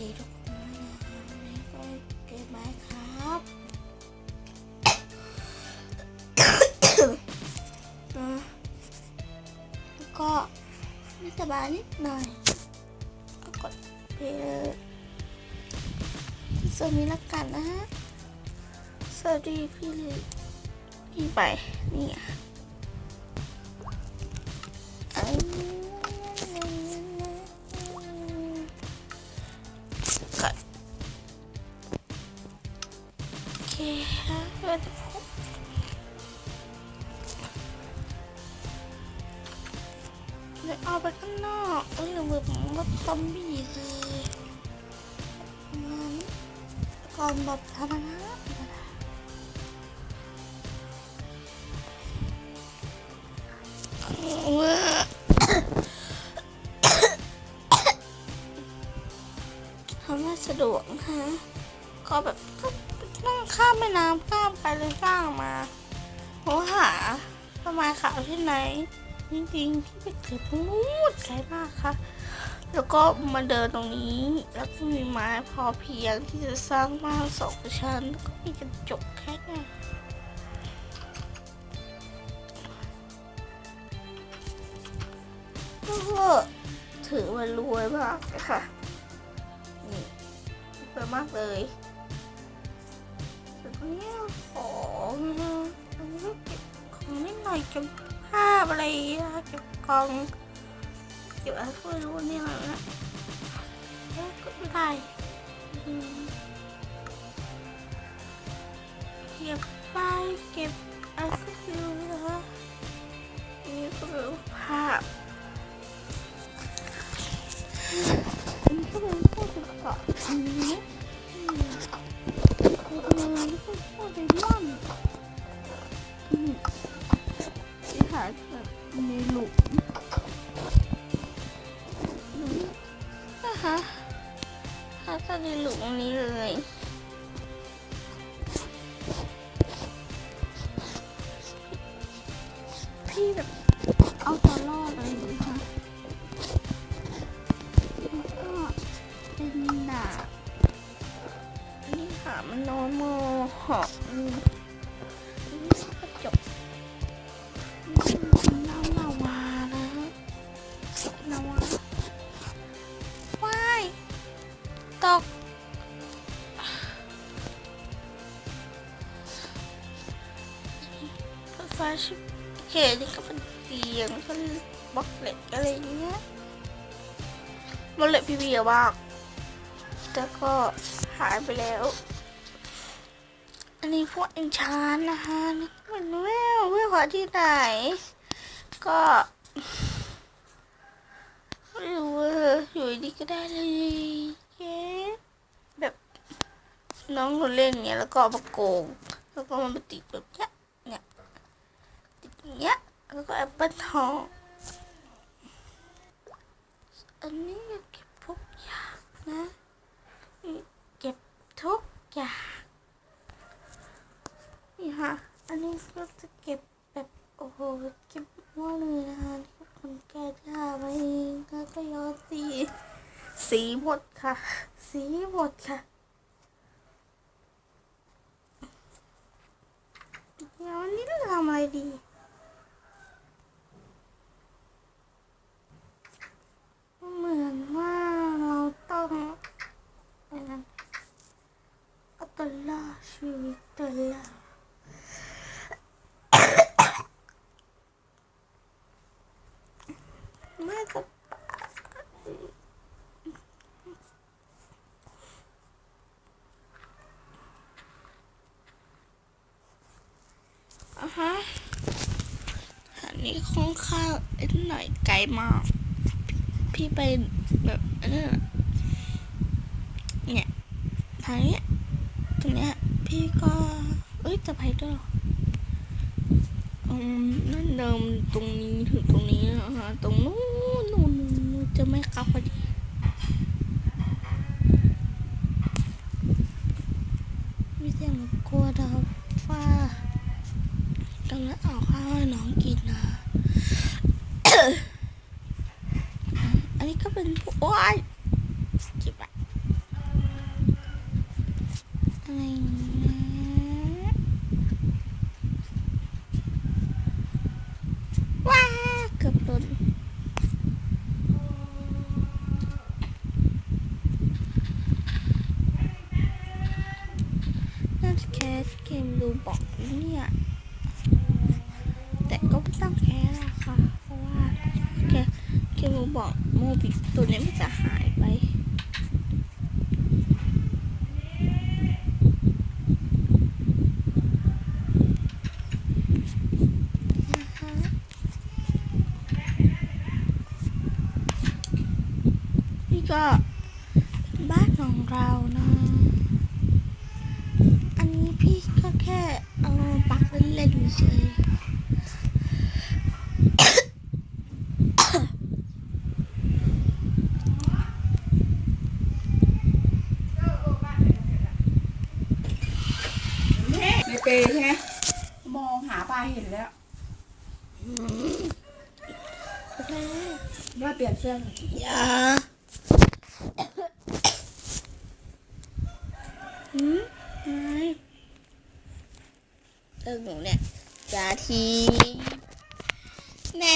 ดีทุกคนนะวันนี้ก็เกมไม้ครับแล้วก็ไม่สบายนิดหน่อยก็กดเพลย์สวัสดีละกันนะฮะสวัสดีพี่ลิพี่ไปนี่ เอ้ยหรือแบบว่าซอมบี้เลยมันก่อนแบบธรรมดาธรรมดาเอาเว้ยทำให้สะดวกนะคะก็แบบต้องข้ามแม่น้ำข้ามไปเลยสร้างมาโหหาสมายขาวที่ไหน จริงๆที่ไปเกิดตรงนู้นไกลมากค่ะ แล้วก็มาเดินตรงนี้ แล้วก็มีไม้พอเพียงที่จะสร้างบ้านสองชั้นแล้วก็มีกระจกแค่ไงก็ถือว่ารวยมากเลยค่ะ นี่รวยมากเลยแต่ตรงนี้ของนะอันนี้ก็เก็บของนิดหน่อยเก็บภาพอะไรเงี้ยเก็บกอง เก็บอะไรก็ไม่รู้นี่ยอะไรนะเอ๊ก็ไม่ได้เก็บไปเก็บอะไรก็ไม่รู้ ในหลุมหลุมนะคะหาจากในหลุมนี้เลยพี่แบบเอาตัวรอดเลยนะคะแล้วก็เป็นดาบอันนี้หามันนอนมอหอก ชิบโอเคนี่ก็เป็นเตียงก็บล็อกเล็กอะไรอย่างเงี้ยบล็อกเล็กพี่เบียบ้างแต่ก็หายไปแล้ว อันนี้พวกเอนชานนะคะนี่ก็เป็นแววแววหาที่ไหน ก็ไม่รู้ว่าอยู่ดีก็ได้เลยเย้แบบน้องคนเล่นเนี้ยแล้วก็มาโกง แล้วก็มาติดแบบเนี้ย เนี้ยแล้วก็แอปเปิลทองอันนี้เก็บทุกอย่างนะเก็บทุกอย่างนี่ค่ะอันนี้ก็จะเก็บแบบโอ้โหเก็บหมดเลยนะคะที่คนแก่ที่หามาเองแล้วก็ย้อมสีสีหมดค่ะ สีหมดค่ะเดี๋ยววันนี้เราทำอะไรดี เห มือนว่าเราต้องอะไรนั้นเอาตัวรอดชีวิตตัวรอดไม่กับอะฮะอันนี้ค่อนข้างเอ็นหน่อยไกลมาก พี่ไปแบบเนี่ยทางเนี้ยตรงเนี้ยพี่ก็เอ้ยจะไปด้วยหรออืมนั่นเดิมตรงนี้ถึงตรงนี้นะฮะตรงนู้นนู้นนู้นนู้นจะไม่เข้าพอดีมีเสียงกลัวดาวฟ้ากำลังเอาข้าวให้น้องกินนะ ก็เป็นโอ้ยจิบอะอะไรว้าเกือบนน่าจะแคสเกมดูบอกเนี่ย แต่ก็ต้องแคสลค่ะ เกมบอกโมบิตัวนี้มันจะหายไปนะคะนี่ก็บ้านของเรานะ อันนี้พี่ก็แค่เอามาปักเล่นๆเฉย ในเปย์ใช่ไหมมองหาปลาเห็นแล้วแม่ว่าเปลี่ยนเสื้อหน่อยอย่าหืมไม่เออหนูเนี่ยจะทีแน่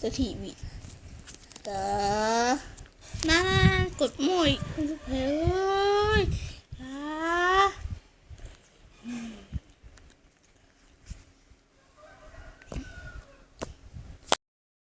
จะทีวีเตอน่ากดมวยเฮ้ย